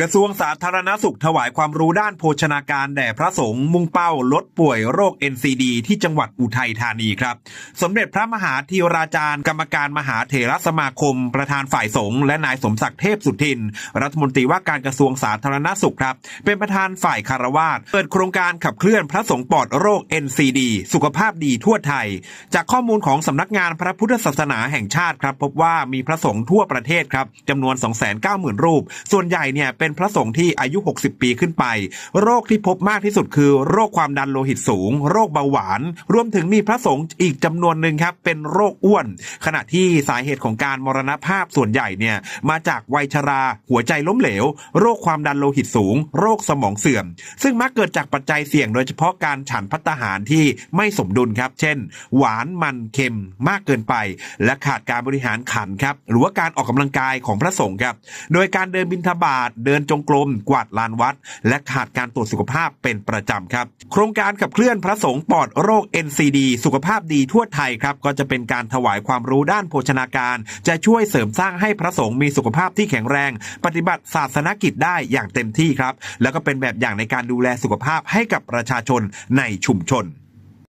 กระทรวงสาธารณสุขถวายความรู้ด้านโภชนาการแด่พระสงฆ์มุ่งเป้าลดป่วยโรค NCD ที่จังหวัดอุทัยธานีครับ สมเด็จพระมหาธีราจารย์ กรรมการมหาเถรสมาคม ประธานฝ่ายสงฆ์และนายสมศักดิ์เทพสุทิน รัฐมนตรีว่าการกระทรวงสาธารณสุขครับ เป็นประธานฝ่ายคารวาสเปิดโครงการขับเคลื่อนพระสงฆ์ปลอดโรค NCD สุขภาพดีทั่วไทย จากข้อมูลของสำนักงานพระพุทธศาสนาแห่งชาติครับ พบว่ามีพระสงฆ์ทั่วประเทศครับจำนวน 290,000 รูป ส่วนใหญ่เนี่ยเป็น็นพระสงฆ์ที่อายุ 60 ปีขึ้นไป โรคที่พบมากที่สุดคือ โรคความดันโลหิตสูง โรคเบาหวาน รวมถึงมีพระสงฆ์อีกจำนวนหนึ่งครับเป็นโรคอ้วน ขณะที่สาเหตุของการมรณภาพส่วนใหญ่เนี่ยมาจากวัยชรา หัวใจล้มเหลว โรคความดันโลหิตสูง โรคสมองเสื่อม ซึ่งมักเกิดจากปัจจัยเสี่ยงโดยเฉพาะการฉันพัตหารที่ไม่สมดุลครับ เช่น หวานมันเค็มมากเกินไป และขาดการบริหารขันครับหรือว่าการออกกำลังกายของพระสงฆ์ครับ โดยการเดินบิณฑบาตเดินจงกรม กวาดลานวัด และขาดการตรวจสุขภาพเป็นประจำครับ โครงการขับเคลื่อนพระสงฆ์ปลอดโรค NCD สุขภาพดีทั่วไทยครับก็จะเป็นการถวายความรู้ด้านโภชนาการ จะช่วยเสริมสร้างให้พระสงฆ์มีสุขภาพที่แข็งแรง ปฏิบัติศาสนกิจได้อย่างเต็มที่ครับ แล้วก็เป็นแบบอย่างในการดูแลสุขภาพให้กับประชาชนในชุมชน